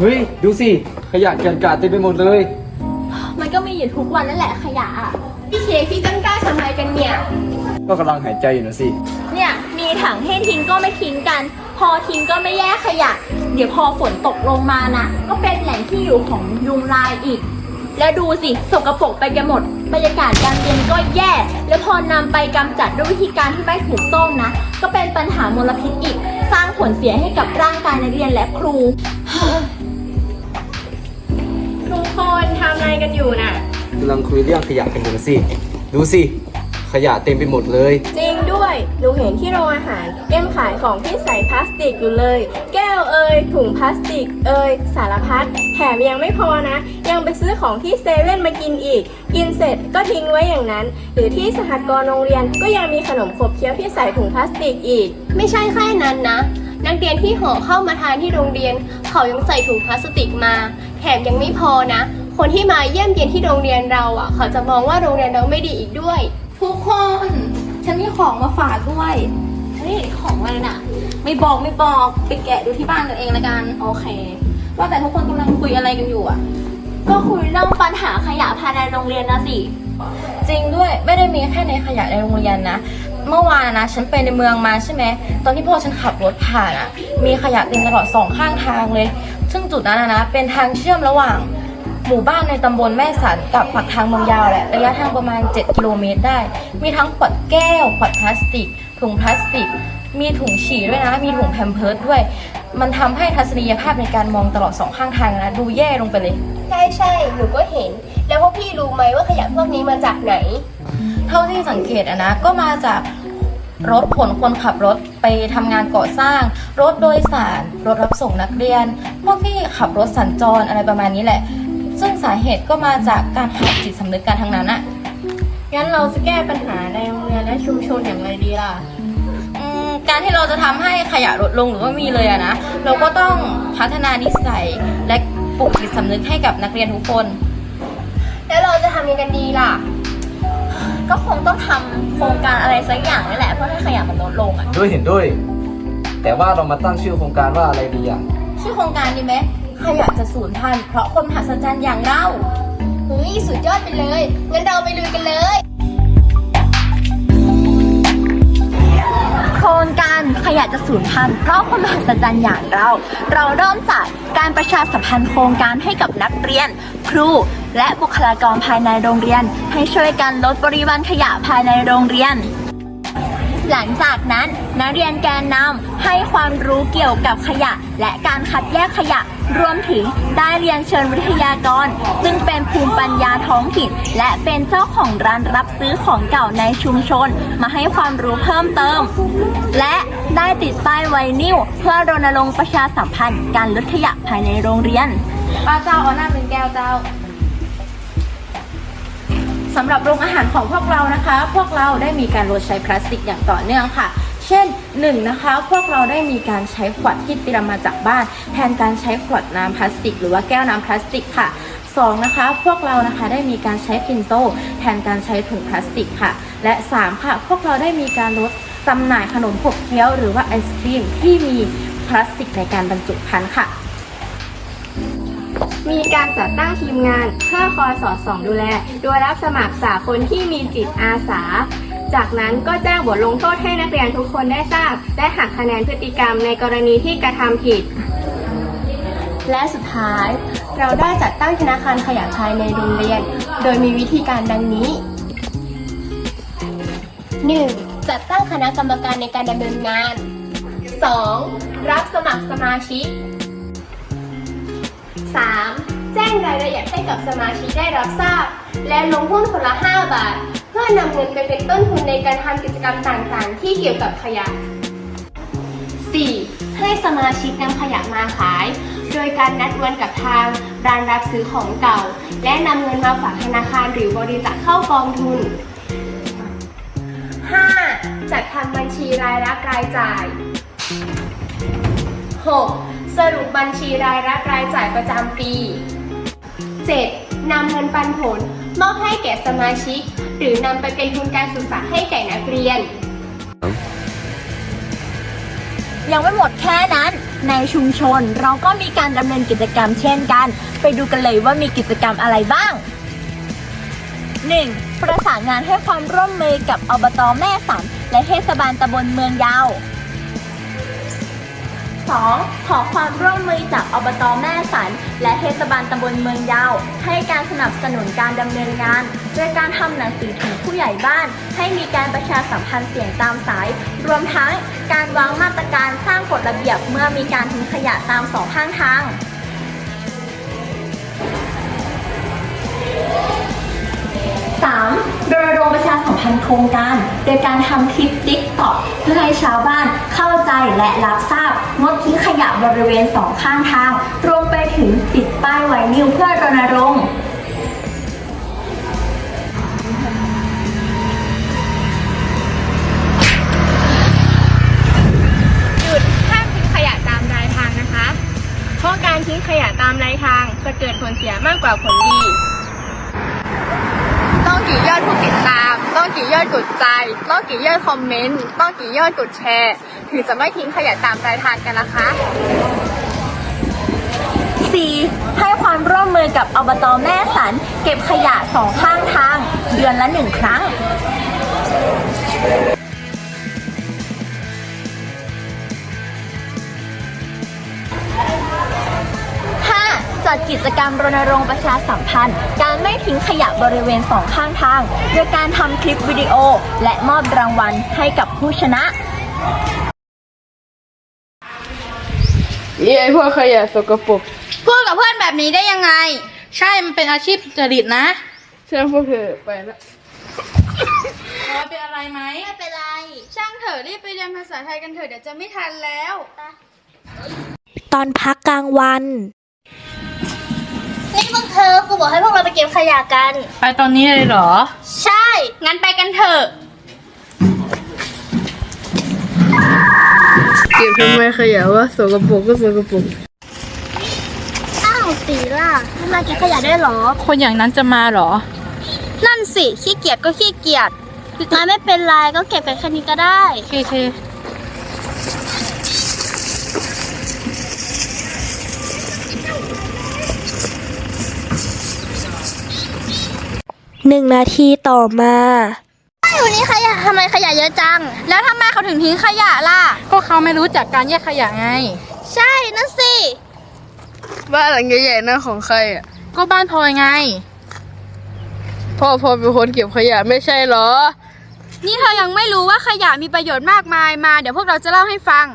เฮ้ย ดูสิ ขยะเกลื่อนกลาดเต็มไปหมดเลย มันก็มีอยู่ทุกวันนั่นแหละขยะอะพี่เค้กพี่ต้นกล้าทำอะไรกันเนี่ย ก็กำลังหายใจอยู่นะสิ เนี่ยมีถังให้ทิ้งก็ไม่ทิ้งกัน พอทิ้งก็ไม่แยกขยะ เดี๋ยวพอฝนตกลงมานะก็เป็นแหล่งที่อยู่ของยุงลายอีก แล้วดูสิสกปรกไปกันหมด บรรยากาศการเรียนก็แย่ แล้วพอนำไปกำจัดด้วยวิธีการที่ไม่ถูกต้องนะ ก็เป็นปัญหามลพิษอีก สร้างผลเสียให้กับร่างกายนักเรียนและครูทุก คนทำอะไรกันอยู่น่ะกำลังคุยเรื่องขยะกันอยู่นะสิ ดูสิ ขยะเต็มไปหมดเลย จริงด้วยหนูเห็นที่โรงอาหารยังขายของที่ใส่พลาสติกอยู่เลย แก้วเอ่ยถุงพลาสติกเอ่ยสารพัดแถมยังไม่พอนะ ยังไปซื้อของที่เซเว่นมากินอีก กินเสร็จก็ทิ้งไว้อย่างนั้น หรือที่สหกรณ์โรงเรียนก็ยังมีขนมขบเคี้ยวที่ใส่ถุงพลาสติกอีก ไม่ใช่แค่นั้นนะ นักเรียนที่ห่อเข้ามาทานที่โรงเรียน เขายังใส่ถุงพลาสติกมา แถมยังไม่พอนะ คนที่มาเยี่ยมเยียนที่โรงเรียนเราอะ เขาจะมองว่าโรงเรียนเราไม่ดีอีกด้วย ทุกคน ฉันมีของมาฝากด้วย เฮ้ย ของอะไรน่ะ ไม่บอกไม่บอกไปแกะดูที่บ้านกันเองละกัน โอเค ว่าแต่ทุกคนกำลังคุยอะไรกันอยู่อะ ก็คุยเรื่องปัญหาขยะภายในโรงเรียนนะสิ จริงด้วยไม่ได้มีแค่ในขยะในโรงเรียนนะ เมื่อวานนะ ฉันไปในเมืองมาใช่ไหมตอนที่พ่อฉันขับรถผ่านอะมีขยะเต็มตลอดสองข้างทางเลย ซึ่งจุดนั้นนะนะเป็นทางเชื่อมระหว่างหมู่บ้านในตำบลแม่สันกับปากทางเมืองยาวแหละระยะทางประมาณ 7 กิโลเมตรได้ มีทั้งขวดแก้ว ขวดพลาสติก ถุงพลาสติก มีถุงฉี่ด้วยนะ มีถุงแพมเพิร์ดด้วย มันทำให้ทัศนียภาพในการมองตลอดสองข้างทางนะ ดูแย่ลงไปเลย ใช่ใช่หนูก็เห็น แล้วพวกพี่รู้ไหมว่าขยะพวกนี้มาจากไหน เท่าที่สังเกตอะนะ ก็มาจาก รถขนคนขับรถไปทำงานก่อสร้าง รถโดยสาร รถรับส่งนักเรียน พวกที่ขับรถสัญจรอะไรประมาณนี้แหละ ซึ่งสาเหตุก็มาจากการขาดจิตสำนึกกันทั้งนั้นอะงั้นเราจะแก้ปัญหาในโรงเรียนและชุมชนอย่างไรดีล่ะการที่เราจะทำให้ขยะลดลงหรือว่ามีเลยอะนะ เราก็ต้องพัฒนานิสัยและปลุกจิตสำนึกให้กับนักเรียนทุกคน แล้วเราจะทำยังไงกันดีล่ะ ก็คงต้องทำโครงการอะไรสักอย่างนี่แหละเพื่อให้ขยะมันลดลงอะด้วยเห็นด้วย แต่ว่าเรามาตั้งชื่อโครงการว่าอะไรดีอะชื่อโครงการดีไหมขยะจะสูญพันธุ์เพราะคนมหัศจรรย์อย่างเราเฮ้ยสุดยอดไปเลยงั้นเราไปลุยกันเลย โครงการขยะจะสูญพันธุ์เพราะความหัศจรรย์อย่างเรา เราเริ่มจากการประชาสัมพันธ์โครงการให้กับนักเรียน ครู และบุคลากรภายในโรงเรียน ให้ช่วยกันลดปริมาณขยะภายในโรงเรียน หลังจากนั้นนักเรียนแกนนำให้ความรู้เกี่ยวกับขยะ และการคัดแยกขยะ รวมถึงได้เรียนเชิญวิทยากร ซึ่งเป็นภูมิปัญญาท้องถิ่น และเป็นเจ้าของร้านรับซื้อของเก่าในชุมชน มาให้ความรู้เพิ่มเติม และได้ติดป้ายไวนิลเพื่อรณรงค์ประชาสัมพันธ์ การลดขยะภายในโรงเรียนป้าเจ้าเอาหน้าเป็นแก้วเจ้า สำหรับโรงอาหารของพวกเรานะคะ พวกเราได้มีการลดใช้พลาสติกอย่างต่อเนื่องค่ะ เช่นหนึ่งนะคะพวกเราได้มีการใช้ขวดที่เตรียมมาจากบ้าน แทนการใช้ขวดน้ำพลาสติก หรือว่าแก้วน้ำพลาสติกค่ะสองนะคะ พวกเรานะคะได้มีการใช้ปินโต แทนการใช้ถุงพลาสติกค่ะ และสามค่ะ พวกเราได้มีการลดจำหน่ายขนมขบเคี้ยวหรือว่าไอศครีมที่มีพลาสติกในการบรรจุภัณฑ์ค่ะ มีการจัดตั้งทีมงานเพื่อคอยสอดส่องดูแล โดยรับสมัครจาคนที่มีจิตอาสา จากนั้นก็แจ้งบทลงโทษให้นักเรียนทุกคนได้ทราบ และหักคะแนนพฤติกรรมในกรณีที่กระทำผิด และสุดท้าย เราได้จัดตั้งธนาคารขยะภายในโรงเรียน โดยมีวิธีการดังนี้ 1. จัดตั้งคณะกรรมการในการดำเนินงาน 2. รับสมัครสมาชิก 3. แจ้งรายละเอียดให้กับสมาชิกได้รับทราบ และลงหุ้นคนละ 5 บาท เพื่อนำเงินไปเป็นต้นทุนในการทำกิจกรรมต่างๆ ที่เกี่ยวกับขยะ 4. ให้สมาชิกนำขยะมาขาย โดยการนัดวันกับทางร้านรับซื้อของเก่า และนำเงินมาฝากธนาคารหรือบริจาคเข้ากองทุน 5. จัดทำบัญชีรายรับรายจ่าย 6. สรุปบัญชีรายรับรายจ่ายประจำปี 7. นำเงินปันผล มอบให้แก่สมาชิก หรือนำไปเป็นทุนการศึกษาให้แก่นักเรียน ยังไม่หมดแค่นั้น ในชุมชนเราก็มีการดำเนินกิจกรรมเช่นกัน ไปดูกันเลยว่ามีกิจกรรมอะไรบ้าง 1. ประสานงานให้ความร่วมมือกับอบตแม่สันและเทศบาลตำบลเมืองยาว 2. ขอความร่วมมือจากอบตแม่สัน และเทศบาลตำบลเมืองยาว ให้การสนับสนุนการดำเนินงานด้วยการทำหนังสือถึงผู้ใหญ่บ้าน ให้มีการประชาสัมพันธ์เสียงตามสาย รวมทั้งการวางมาตรการสร้างกฎระเบียบเมื่อมีการทิ้งขยะตามสองข้างทาง 3. รณรงค์ประชาสัม นธ์โครงการ โดยการทำคลิปติ๊กต็อกเพื่อให้ชาวบ้านเข้าใจและรับทราบงดทิ้งขยะบริเวณสองข้างทางรวมไปถึงติดป้ายไวนิวเพื่อรณรงค์หยุดห้ามทิ้งขยะตามรายทางนะคะเพราะการทิ้งขยะตามรายทางจะเกิดผลเสียมากกว่าผลดี ต้องกี่ยอดผู้ติดตาม ต้องกี่ยอดกดใจ ต้องกี่ยอดคอมเมนต์ ต้องกี่ยอดกดแชร์ ถึงจะไม่ทิ้งขยะตามรายทางกันนะคะ 4. ให้ความร่วมมือกับอบตแม่สัน เก็บขยะสองข้างทาง เดือนละหนึ่งครั้ง จัดกิจกรรมรณรงค์ประชาสัมพันธ์ การไม่ทิ้งขยะบริเวณสองข้างทาง โดยการทำคลิปวิดีโอ และมอบรางวัลให้กับผู้ชนะเย้พวกขยะสกปรกพูดกับเพื่อนแบบนี้ได้ยังไง ใช่มันเป็นอาชีพจริตนะช่างพวกเธอไปละพอเป็นอะไรไหม ไม่เป็นไร ช่างเถอะรีบไปเรียนภาษาไทยกันเถอะเดี๋ยวจะไม่ทันแล้ว ตอนพักกลางวันนี่ พวกเธอครูบอกให้พวกเราไปเก็บขยะกัน ไปตอนนี้เลยเหรอ ใช่ งั้นไปกันเถอะ เก็บทำไมขยะว่าสกปรกก็สกปรกอ้าวสีล่ะไม่มาเก็บขยะได้เหรอ คนอย่างนั้นจะมาเหรอ นั่นสิ ขี้เกียจก็ขี้เกียจงั้นไม่เป็นไรก็เก็บกันแค่นี้ก็ได้ โอเค หนึ่งนาทีต่อมาวันนี้ขยะทำไมขยะเยอะจัง แล้วทำไมเขาถึงทิ้งขยะล่ะ ก็เขาไม่รู้จักการแยกขยะไง ใช่นั่นสิบ้านหลังใหญ่ๆนั่นของใครอะ ก็บ้านพลอยไง พ่อพอเป็นคนเก็บขยะไม่ใช่เหรอ นี่เธอยังไม่รู้ว่าขยะมีประโยชน์มากมายมา เดี๋ยวพวกเราจะเล่าให้ฟัง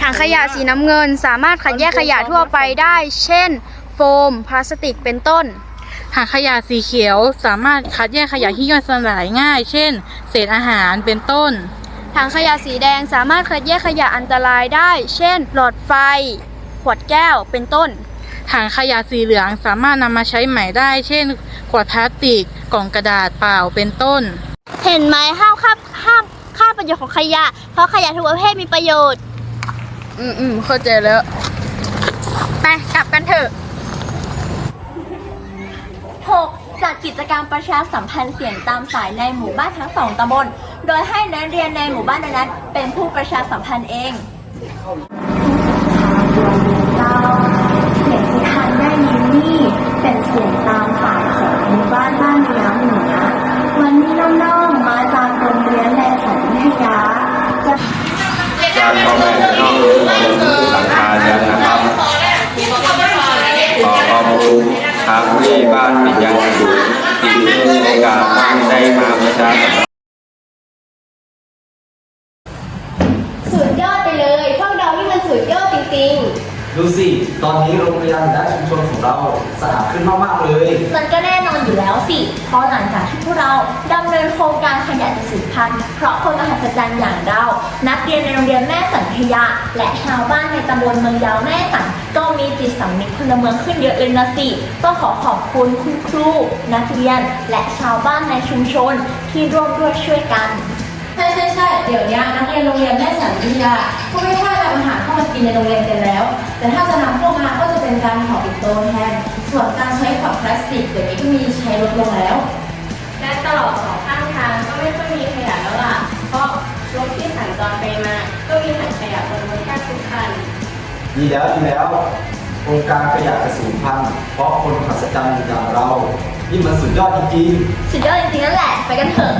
ถังขยะสีน้ำเงินสามารถคัดแยกขยะทั่วไปได้ เช่น โฟม พลาสติกเป็นต้น ถังขยะสีเขียวสามารถคัดแยกขยะที่ย่อยสลายง่าย เช่น เศษอาหารเป็นต้น ถังขยะสีแดงสามารถคัดแยกขยะอันตรายได้ เช่น หลอดไฟ ขวดแก้วเป็นต้น ถังขยะสีเหลืองสามารถนำมาใช้ใหม่ได้ เช่น ขวดพลาสติก กล่องกระดาษเปล่าเป็นต้น เห็นไหมห้ามค่าห้ามค่าประโยชน์ของขยะ เพราะขยะทุกประเภทมีประโยชน์ อืมอืมเข้าใจแล้ว ไปกลับกันเถอะ 6. จัดกิจกรรมประชาสัมพันธ์เสียงตามสายในหมู่บ้านทั้งสองตำบล โดยให้นักเรียนในหมู่บ้านนั้นเป็นผู้ประชาสัมพันธ์เองเราเสียงที่ทานได้ยินนี่เป็นเสียงตามางที่บ้านปิดยังอยู่ที่มีโอกาสได้มาประชาสัมพันธ์สุดยอดไปเลย พวกเรานี่มันสุดยอดจริงๆ ดูสิ ตอนนี้โรงเรียนและชุมชนของเราสะอาดขึ้นมากๆเลย มันก็แน่นอนอยู่แล้วสิ เพราะหลังจากที่พวกเราดำเนินโครงการขยะจะสูญพันธุ์เพราะคนมหัศจรรย์อย่างเรา นักเรียนในโรงเรียนแม่สันทยาและชาวบ้านในตำบลเมืองยาวแม่สันก็มีจิตสำนึกพลเมืองขึ้นเยอะเลยนะสิ ต้องขอขอบคุณคุณครู นักเรียน และชาวบ้านในชุมชนที่ร่วมด้วยช่วยกัน เดี๋ยวนี้นักเรียนโรงเรียนแม่สันวิทยาก็ไม่ค่อยนำอาหารเข้ามากินในโรงเรียนกันแล้ว แต่ถ้าจะนำเข้ามาก็จะเป็นการห่อปิดโตแทน ส่วนการใช้ขวดพลาสติกเดี๋ยวนี้ก็มีใช้ลดลงแล้ว และตลอดสองข้างทางก็ไม่ค่อยมีขยะแล้วล่ะ เพราะรถที่สัญจรไปมา ก็มีถังขยะบนดีแล้วดีแล้วโครงการขยะกระสูนพันธุ์เพราะคนมหัศจรรย์อย่างเรา นี่มันสุดยอดจริงๆ สุดยอดจริงๆนั่นแหละ ไปกันเถอะ